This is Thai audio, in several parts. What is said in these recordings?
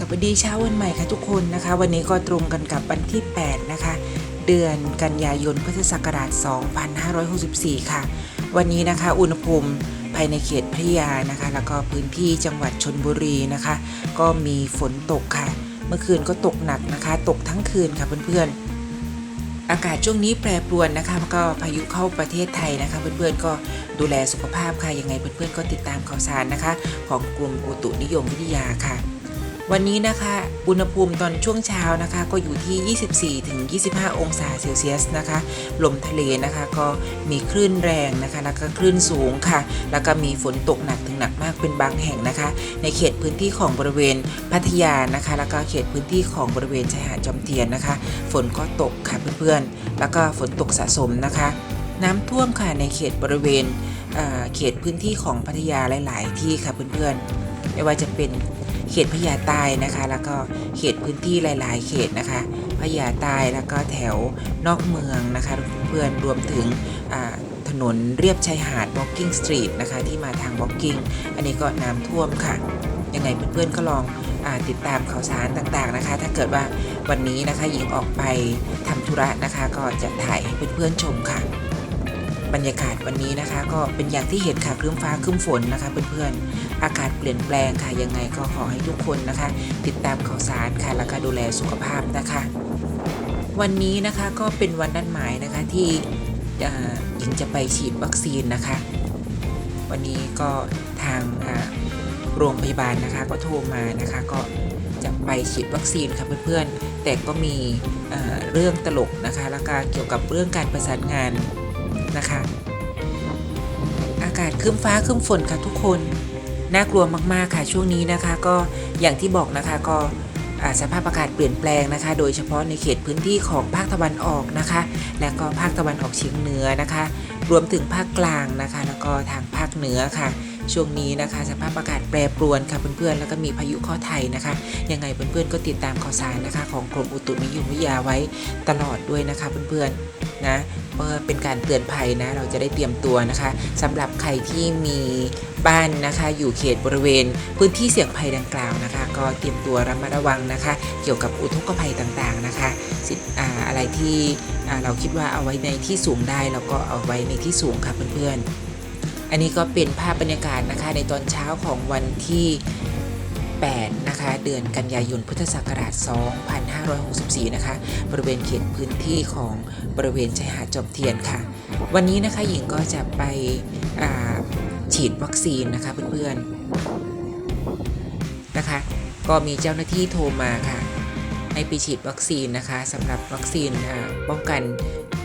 สวัสดีเช้าวันใหม่ค่ะทุกคนนะคะ วันนี้ก็ตรงกันกับวันที่ 8 นะคะ เดือนกันยายนพุทธศักราช 2564 ค่ะ วันนี้นะคะ อุณหภูมิภายในเขตพัทยานะคะ แล้วก็พื้นที่จังหวัดชนบุรีนะคะ ก็มีฝนตกค่ะ เมื่อคืนก็ตกหนักนะคะ ตกทั้งคืนค่ะเพื่อนๆ อากาศช่วงนี้แปรปรวนนะคะก็พายุเข้าประเทศไทยนะคะเพื่อนๆก็ดูแลสุขภาพค่ะยังไงเพื่อนๆก็ติดตามข่าวสารนะคะ ของกลุ่มอุตุนิยมวิทยาค่ะ วันนี้นะคะอุณหภูมิตอนช่วงเช้านะคะก็อยู่ที่ 24-25 องศาเซลเซียสนะคะ ลมทะเลนะคะก็มีคลื่นแรงนะคะ แล้วก็คลื่นสูงค่ะ แล้วก็มีฝนตกหนักถึงหนักมากเป็นบางแห่งนะคะ ในเขตพื้นที่ของบริเวณพัทยานะคะ แล้วก็เขตพื้นที่ของบริเวณชายหาดจอมเทียนนะคะ ฝนก็ตกค่ะเพื่อนๆ แล้วก็ฝนตกสะสมนะคะ น้ำท่วมค่ะในเขตบริเวณเเขตพื้นที่ของพัทยาหลาย ๆ ที่ค่ะเพื่อนๆ ไม่ว่าจะเป็น เขตพญาใต้นะคะ แล้วก็เขตพื้นที่หลาย ๆ เขตนะคะพญาใต้แล้วก็แถวนอกเมืองนะคะเพื่อนรวมถึงถนนเรียบชายหาด Walking Street นะคะที่มาทาง Walking อันนี้ก็น้ำท่วมค่ะ ยังไงเพื่อนๆก็ลองอติดตามข่าวสารต่างๆนะคะ ถ้าเกิดว่าวันนี้นะคะหญิงออกไปทำธุระนะคะ ก็จะถ่ายให้เพื่อนๆชมค่ะ บรรยากาศวันนี้นะคะ ก็เป็นอย่างที่เห็นค่ะครึ้มฟ้าครึ้มฝนนะคะ เพื่อนๆอากาศเปลี่ยนแปลงค่ะยังไงก็ขอให้ทุกคนนะคะ ติดตามข่าวสารค่ะแล้วก็ดูแลสุขภาพนะคะ วันนี้นะคะก็เป็นวันนัดหมายนะคะที่หญิงจะไปฉีดวัคซีนนะคะ วันนี้ก็ทางโรงพยาบาลนะคะก็โทรมานะคะก็จะไปฉีดวัคซีนค่ะเพื่อนๆแต่ก็มีเรื่องตลกนะคะแล้วก็เกี่ยวกับเรื่องการประสานงาน นะคะ อากาศครึ้มฟ้าครึ้มฝนค่ะทุกคน น่ากลัวมากๆค่ะช่วงนี้นะคะ ก็อย่างที่บอกนะคะก็สภาพอากาศเปลี่ยนแปลงนะคะ โดยเฉพาะในเขตพื้นที่ของภาคตะวันออกนะคะ และก็ภาคตะวันออกเฉียงเหนือนะคะ รวมถึงภาคกลางนะคะ แล้วก็ทางภาคเหนือค่ะ ช่วงนี้นะคะ สภาพอากาศแปรปรวนค่ะเพื่อนๆ แล้วก็มีพายุข้อไทยนะคะ ยังไงเพื่อนๆก็ติดตามข่าวสารนะคะ ของกรมอุตุนิยมวิทยาไว้ตลอดด้วยนะคะเพื่อนๆ นะเพื่อเป็นการเตือนภัยนะ เราจะได้เตรียมตัวนะคะสำหรับใครที่มีบ้านนะคะ อยู่เขตบริเวณ พื้นที่เสี่ยงภัยดังกล่าวนะคะ ก็เตรียมตัวระมัดระวังนะคะ เกี่ยวกับอุทกภัยต่างๆนะคะสิอาอะไรที่เราคิดว่าเอาไว้ในที่สูงได้เราก็เอาไว้ในที่สูงค่ะเพื่อนๆอันนี้ก็เป็นภาพบรรยากาศนะคะในตอนเช้าของวันที่ 8 นะคะ เดือนกันยายนพุทธศักราช 2564 นะคะ บริเวณเขตพื้นที่ของบริเวณชายหาดจอมเทียนค่ะ วันนี้นะคะหญิงก็จะไปฉีดวัคซีนนะคะเพื่อนๆ นะคะ ก็มีเจ้าหน้าที่โทรมาค่ะ ให้ไปฉีดวัคซีนนะคะสำหรับวัคซีนป้องกัน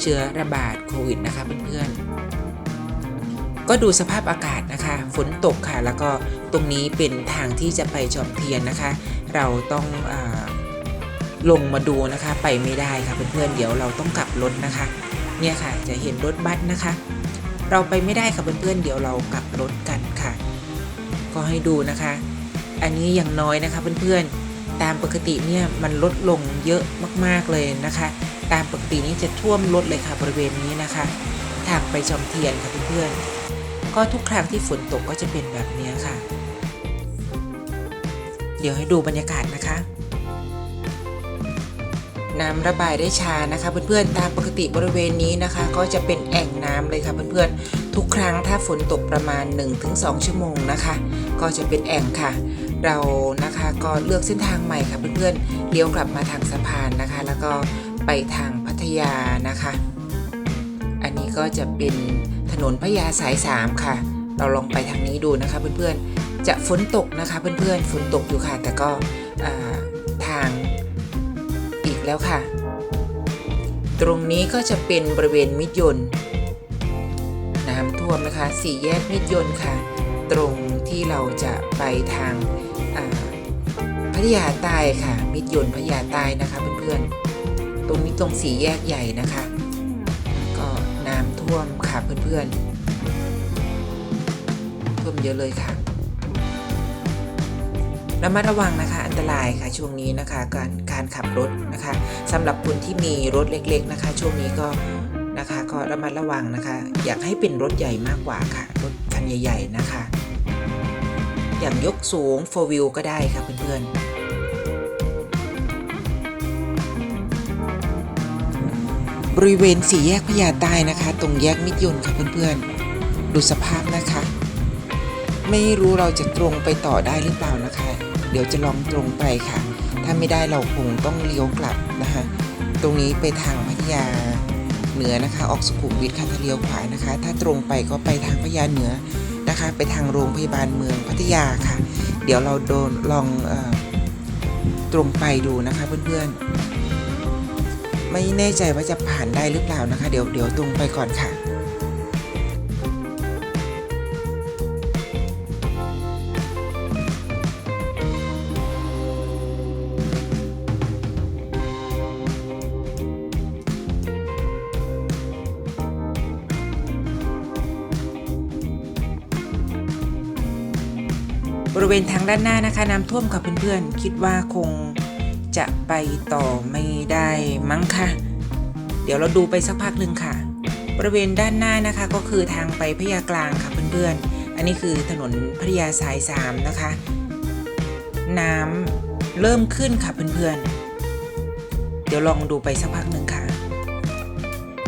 เชื้อระบาดโควิดนะคะเพื่อนๆ ก็ดูสภาพอากาศนะคะ ฝนตกค่ะแล้วก็ ตรงนี้เป็นทางที่จะไปจอมเทียนนะคะ เราต้องอลงมาดูนะคะ ไปไม่ได้ค่ะเพื่อนๆเดี๋ยวเราต้องกลับรถนะคะ เนี่ยค่ะจะเห็นรถบัสนะคะ เราไปไม่ได้ค่ะเพื่อนๆเดี๋ยวเรากลับรถกันค่ะ ก็ให้ดูนะคะ อันนี้อย่างน้อยนะคะเพื่อนๆตามปกติเนี่ยมันลดลงเยอะมากๆเลยนะคะ ตามปกตินี้จะท่วมรถเลยค่ะบริเวณนี้นะคะ ทางไปจอมเทียนค่ะเพื่อนๆ ก็ทุกครั้งที่ฝนตกก็จะเป็นแบบนี้ค่ะ เดี๋ยวให้ดูบรรยากาศนะคะ น้ำระบายได้ช้านะคะเพื่อนๆตามปกติบริเวณนี้นะคะ ก็จะเป็นแอ่งน้ำเลยค่ะเพื่อนๆทุกครั้งถ้าฝนตกประมาณ 1-2 ชั่วโมงนะคะ ก็จะเป็นแอ่งค่ะเรานะคะก็เลือกเส้นทางใหม่ค่ะเพื่อนๆเลี้ยวกลับมาทางสะพานนะคะ แล้วก็ไปทางพัทยานะคะ อันนี้ก็จะเป็นถนนพญาสาย3ค่ะ เราลองไปทางนี้ดูนะคะเพื่อนๆ จะฝนตกนะคะเพื่อนๆ ฝนตกอยู่ค่ะ แต่ก็ทางอีกแล้วค่ะ ตรงนี้ก็จะเป็นบริเวณมิตรยนต์น้ำท่วมนะคะสี่แยกมิตรยนต์ค่ะ ตรงที่เราจะไปทางอ่าพัทยาใต้ค่ะ มิตรยนต์พัทยาใต้นะคะเพื่อนๆ ตรงนี้ตรงสี่แยกใหญ่นะคะ ท่วมค่ะเพื่อนๆท่วมเยอะเลยค่ะระมัดระวังนะคะอันตรายค่ะช่วงนี้นะคะการการขับรถนะคะสำหรับคนที่มีรถเล็ก ๆนะคะ ช่วงนี้ก็นะคะก็ระมัดระวังนะคะ อยากให้เป็นรถใหญ่มากกว่าค่ะ รถคันใหญ่ ๆนะคะ อย่างยกสูง4 wheel ก็ได้ค่ะเพื่อนๆ บริเวณสี่แยกพญาใต้นะคะ ตรงแยกมิตรยนต์ค่ะเพื่อนๆ ดูสภาพนะคะ ไม่รู้เราจะตรงไปต่อได้หรือเปล่านะคะ เดี๋ยวจะลองตรงไปค่ะ ถ้าไม่ได้เราคงต้องเลี้ยวกลับนะคะ ตรงนี้ไปทางพัทยาเหนือนะคะ ออกสุขุมวิทค่ะถ้าเลี้ยวขวานะคะ ถ้าตรงไปก็ไปทางพัทยาเหนือนะคะ ไปทางโรงพยาบาลเมืองพัทยาค่ะ เดี๋ยวเราโดนลองอตรงไปดูนะคะเพื่อนๆ ไม่แน่ใจว่าจะผ่านได้หรือเปล่านะคะ เดี๋ยวเดี๋ยวตรงไปก่อนค่ะบริเวณทางด้านหน้านะคะน้ำท่วมค่ะเพื่อนๆ คิดว่าคง จะไปต่อไม่ได้มั้งค่ะ เดี๋ยวเราดูไปสักพักหนึ่งค่ะ บริเวณด้านหน้านะคะก็คือทางไปพยากลางค่ะเพื่อนๆ อันนี้คือถนนพระยาสาย3นะคะ น้ำเริ่มขึ้นค่ะเพื่อนๆ เดี๋ยวลองดูไปสักพักหนึ่งค่ะ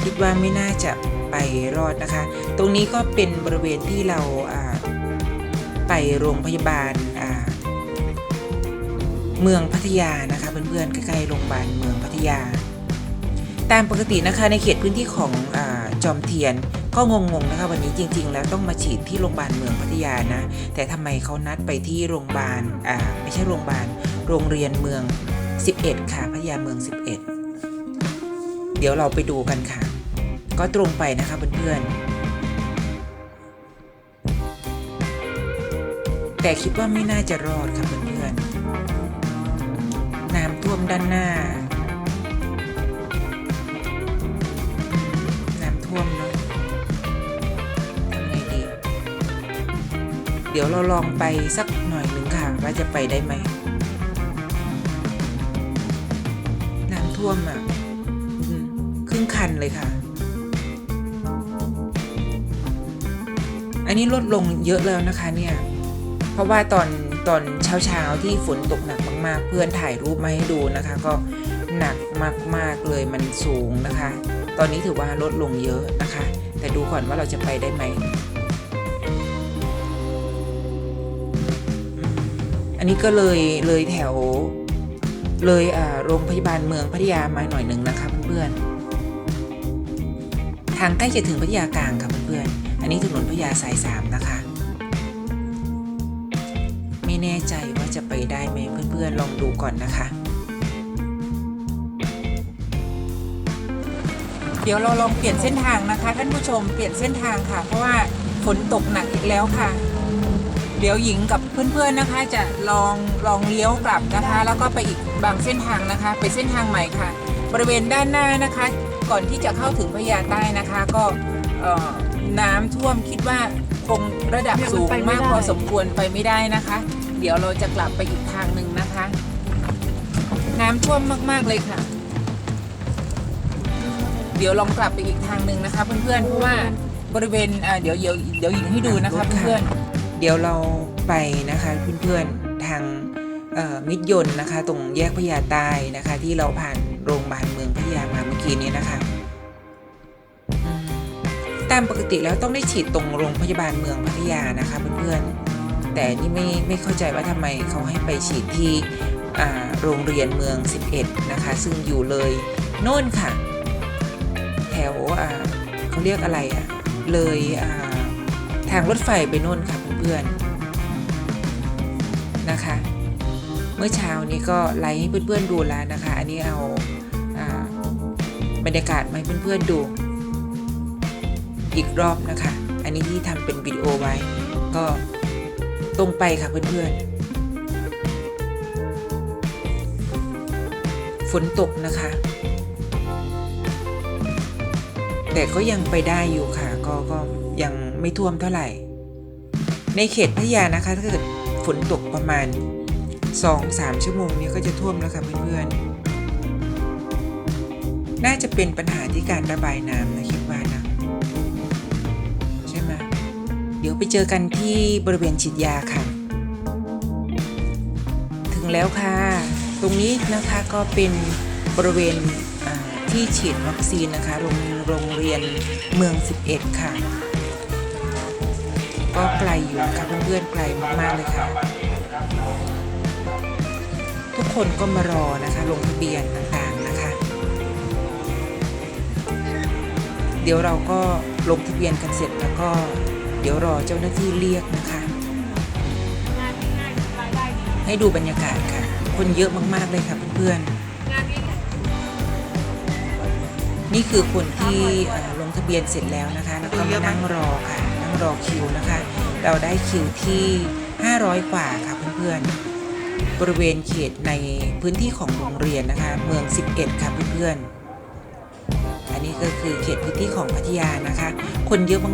คิดว่าไม่น่าจะไปรอดนะคะ ตรงนี้ก็เป็นบริเวณที่เราไปโรงพยาบาล เมืองพัทยานะคะเพื่อนๆใกล้ๆโรงพยาบาลเมืองพัทยา ตามปกตินะคะในเขตพื้นที่ของอจอมเทียนก็งงๆนะคะวันนี้จริง ๆ แล้วต้องมาฉีดที่โรงพยาบาลเมืองพัทยานะแต่ทำไมเขานัดไปที่โรงพยาบาลอ่าไม่ใช่โรงพยาบาลโรงเรียนเมือง 11 ค่ะพัทยาเมือง 11 เดี๋ยวเราไปดูกันค่ะ ก็ตรงไปนะคะเพื่อนๆแต่คิดว่าไม่น่าจะรอดค่ะเพื่อน ท่วมด้านหน้า น้ำท่วมเนาะทำไงดี เดี๋ยวเราลองไปสักหน่อยหนึ่งค่ะ ว่าจะไปได้ไหม น้ำท่วมอะครึ่งคันเลยค่ะ อันนี้ลดลงเยอะแล้วนะคะเนี่ย เพราะว่าตอน ตอนเช้าๆที่ฝนตกหนักมากๆ เพื่อนถ่ายรูปมาให้ดูนะคะ ก็หนักมากๆเลยมันสูงนะคะ ตอนนี้ถือว่าลดลงเยอะนะคะ แต่ดูก่อนว่าเราจะไปได้ไหมอันนี้ก็เลยเลยแถวเลยโรงพยาบาลเมืองพัทยามาหน่อยหนึ่งนะคะเพื่อนๆทางใกล้จะถึงพัทยากลางค่ะเพื่อนๆอันนี้ถนนพัทยาสายสาม แน่ใจว่าจะไปได้ไหมเพื่อนๆลองดูก่อนนะคะ เดี๋ยวเราลองเปลี่ยนเส้นทางนะคะ ท่านผู้ชมเปลี่ยนเส้นทางค่ะ เพราะว่าฝนตกหนักอีกแล้วค่ะ เดี๋ยวหญิงกับเพื่อนๆนะคะ จะลองลองเลี้ยวกลับนะคะ แล้วก็ไปอีกบางเส้นทางนะคะ ไปเส้นทางใหม่ค่ะ บริเวณด้านหน้านะคะ ก่อนที่จะเข้าถึงพญาใต้นะคะ ก็เอ่อน้ำท่วมคิดว่าคงระดับสูงมากพอสมควรไปไม่ได้นะคะ เดี๋ยวเราจะกลับไปอีกทางหนึ่งนะคะ น้ำท่วมมากๆเลยค่ะ เดี๋ยวลองกลับไปอีกทางหนึ่งนะคะ เพื่อนๆเพราะว่าบริเวณอ่าเดี๋ยวเดี๋ยวเดี๋ยวหญิงให้ดูนะคะเพื่อนๆเดี๋ยวเราไปนะคะเพื่อนๆทางเอ่อมิตรยนต์นะคะ ตรงแยกพญาใต้นะคะ ที่เราผ่านโรงพยาบาลเมืองพญามาเมื่อกี้นี้นะคะอืมตามปกติแล้วต้องได้ฉีดตรงโรงพยาบาลเมืองพัทยานะคะเพื่อนๆ แต่นี่ไม่ไม่เข้าใจว่าทำไมเขาให้ไปฉีดที่โรงเรียนเมือง 11 นะคะ ซึ่งอยู่เลยโน่นค่ะ แถวเขาเรียกอะไรอะเลยทางรถไฟไปโน่นค่ะเพื่อนๆนะคะ เมื่อเช้านี้ก็ไลฟ์ให้เพื่อนๆดูแล้วนะคะ อันนี้เอาอ่าบรรยากาศมาให้เพื่อนๆดู อีกรอบนะคะ อันนี้ที่ทำเป็นวิดีโอไว้ก็ ตรงไปค่ะเพื่อนๆ ฝนตกนะคะ แต่ก็ยังไปได้อยู่ค่ะ ก็ก็ยังไม่ท่วมเท่าไหร่ ในเขตพัทยานะคะถ้าเกิดฝนตกประมาณ 2-3 ชั่วโมงนี้ก็จะท่วมแล้วค่ะเพื่อนๆ น่าจะเป็นปัญหาที่การระบายน้ำนะคิดว่า เดี๋ยวไปเจอกันที่บริเวณฉีดยาค่ะ ถึงแล้วค่ะ ตรงนี้นะคะก็เป็นบริเวณที่ฉีดวัคซีนนะคะโรงโรงเรียนเมือง 11 ค่ะ ก็ไกลอยู่นะคะเพื่อนๆไกลมากๆเลยค่ะ ทุกคนก็มารอนะคะลงทะเบียนต่างๆนะคะ เดี๋ยวเราก็ลงทะเบียนกันเสร็จแล้วก็ ดี๋ยวรอเจ้าหน้าที่เรียกนะคะให้ดูบรรยากาศค่ะ คนเยอะมากๆเลยค่ะเพื่อนๆนี่คือคนที่เอ่อลงทะเบียนเสร็จแล้วนะคะ แล้วก็มานั่งรอค่ะ นั่งรอคิวนะคะ เราได้คิวที่ 500 กว่าค่ะเพื่อนๆ บริเวณเขตในพื้นที่ของโรงเรียนนะคะ เมือง 11 ค่ะเพื่อนๆ อันนี้ก็คือเขตพื้นที่ของพัทยานะคะ คนเยอะม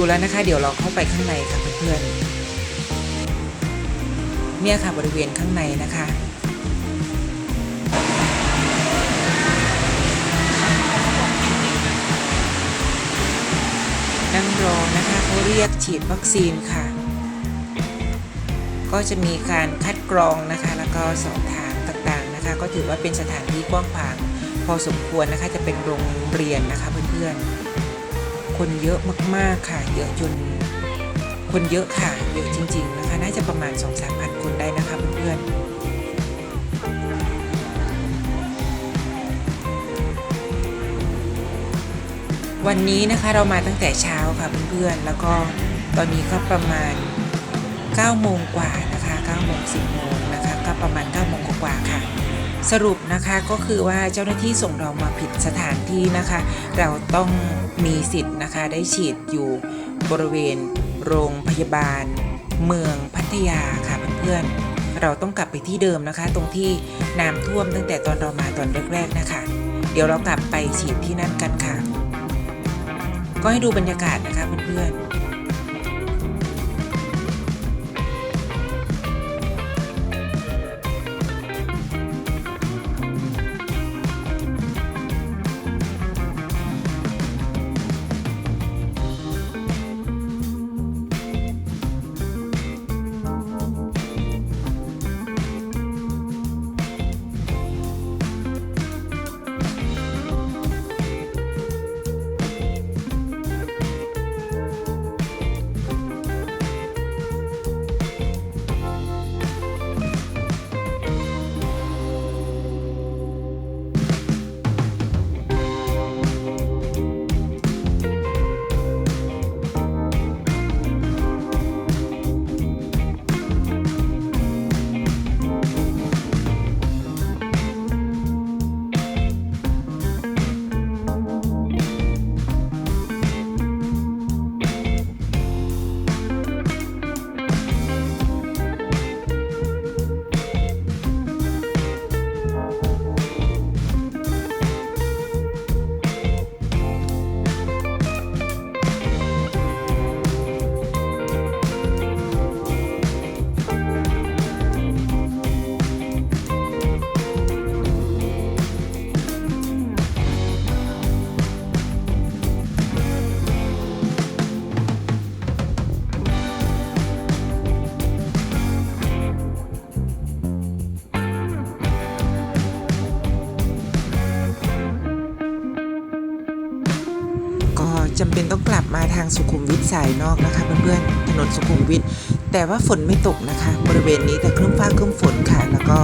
อนๆแล้วก็ฝนตกนะคะให้ดูบรรยากาศค่ะถึงคิวแล้วนะคะ เดี๋ยวเราเข้าไปข้างในค่ะเพื่อนๆเนี่ยค่ะบริเวณข้างในนะคะนั่งรอนะคะเขาเรียกฉีดวัคซีนค่ะ ก็จะมีการคัดกรองนะคะ แล้วก็สอบถามต่างๆนะคะ ก็ถือว่าเป็นสถานที่กว้างขวางพอสมควรนะคะ จะเป็นโรงเรียนนะคะเพื่อนๆ คนเยอะมากๆค่ะ เยอะจนคนเยอะค่ะเยอะจริง ๆนะคะ น่าจะประมาณ 2 3พันคนได้นะคะเพื่อนๆวันนี้นะคะเรามาตั้งแต่เช้าค่ะเพื่อนๆ แล้วก็ตอนนี้ก็ประมาณ9โมงกว่านะคะ9โมง10โมง สรุปนะคะก็คือว่าเจ้าหน้าที่ส่งเรามาผิดสถานที่นะคะ เราต้องมีสิทธิ์นะคะได้ฉีดอยู่บริเวณโรงพยาบาล เมืองพัทยาค่ะเพื่อนๆเราต้องกลับไปที่เดิมนะคะ ตรงที่น้ำท่วมตั้งแต่ตอนเรามาตอนแรกๆนะคะ เดี๋ยวเรากลับไปฉีดที่นั่นกันค่ะ ก็ให้ดูบรรยากาศนะคะเพื่อนๆ สุขุมวิทสายนอกนะคะเพื่อนๆถนนสุขุมวิทแต่ว่าฝนไม่ตกนะคะ บริเวณนี้แต่ครึ่มฟ้าครึ่มฝนค่ะ แล้วก็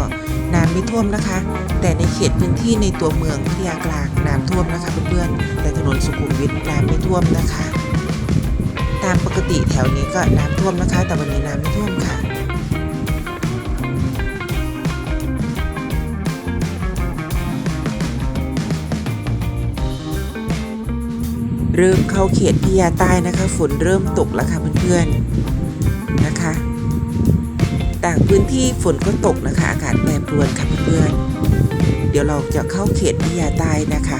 น้ำไม่ท่วมนะคะ แต่ในเขตพื้นที่ในตัวเมืองพัทยากลางน้ำท่วมนะคะเพื่อนๆแต่ถนนสุขุมวิทน้ำไม่ท่วมนะคะ ตามปกติแถวนี้ก็น้ำท่วมนะคะ แต่วันนี้น้ำไม่ท่วมค่ะ เริ่มเข้าเขตพิยาใต้นะคะ ฝนเริ่มตกแล้วค่ะเพื่อนๆนะคะ ต่างพื้นที่ฝนก็ตกนะคะ อากาศแปรปรวนค่ะเพื่อนๆเดี๋ยวเราจะเข้าเขตพิยาใต้นะคะ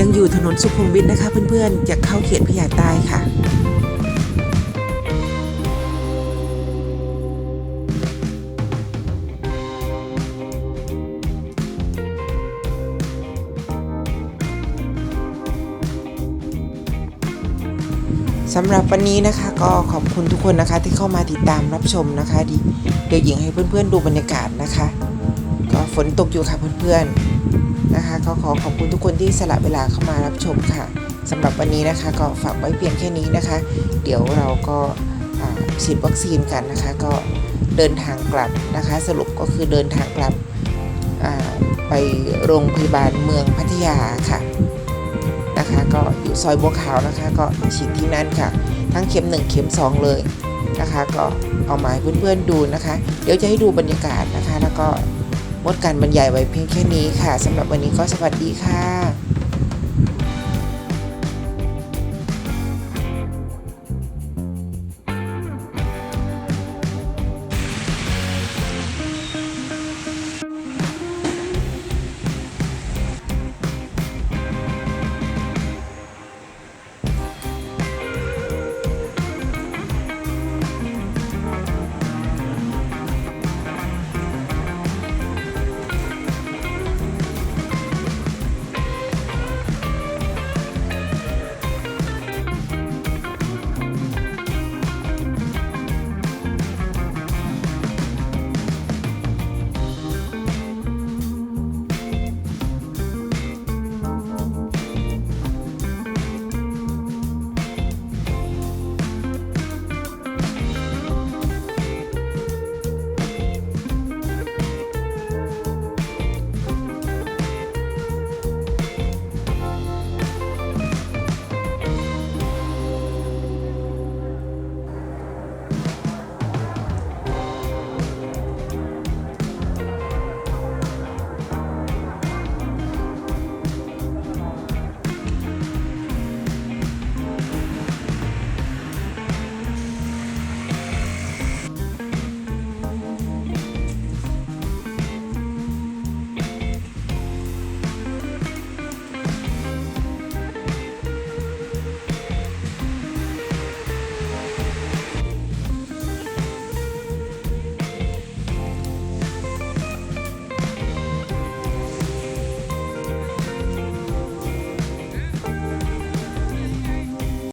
ยังอยู่ถนนสุขุมวิทนะคะ เพื่อนๆจะเข้าเขตพิยาใต้ค่ะ สำหรับวันนี้นะคะก็ขอบคุณทุกคนนะคะที่เข้ามาติดตามรับชมนะคะดีเดี๋ยวหญิงให้เพื่อนๆดูบรรยากาศนะคะ ก็ฝนตกอยู่ค่ะเพื่อนๆนะคะ ก็ขอขอบคุณทุกคนที่สละเวลาเข้ามารับชมค่ะสำหรับวันนี้นะคะก็ฝากไว้เพียงแค่นี้นะคะ เดี๋ยวเราก็ฉีดวัคซีนกันนะคะ ก็เดินทางกลับนะคะ สรุปก็คือเดินทางกลับไปโรงพยาบาลเมืองพัทยาค่ะ นะคะ ก็อยู่ซอยบัวขาวนะคะ ก็ฉีดที่นั่นค่ะ ทั้งเข็ม 1 เข็ม 2 เลยนะคะ ก็เอามาให้เพื่อนๆดูนะคะ เดี๋ยวจะให้ดูบรรยากาศนะคะ แล้วก็มดการบรรยายไว้เพียงแค่นี้ค่ะสำหรับวันนี้ก็สวัสดีค่ะ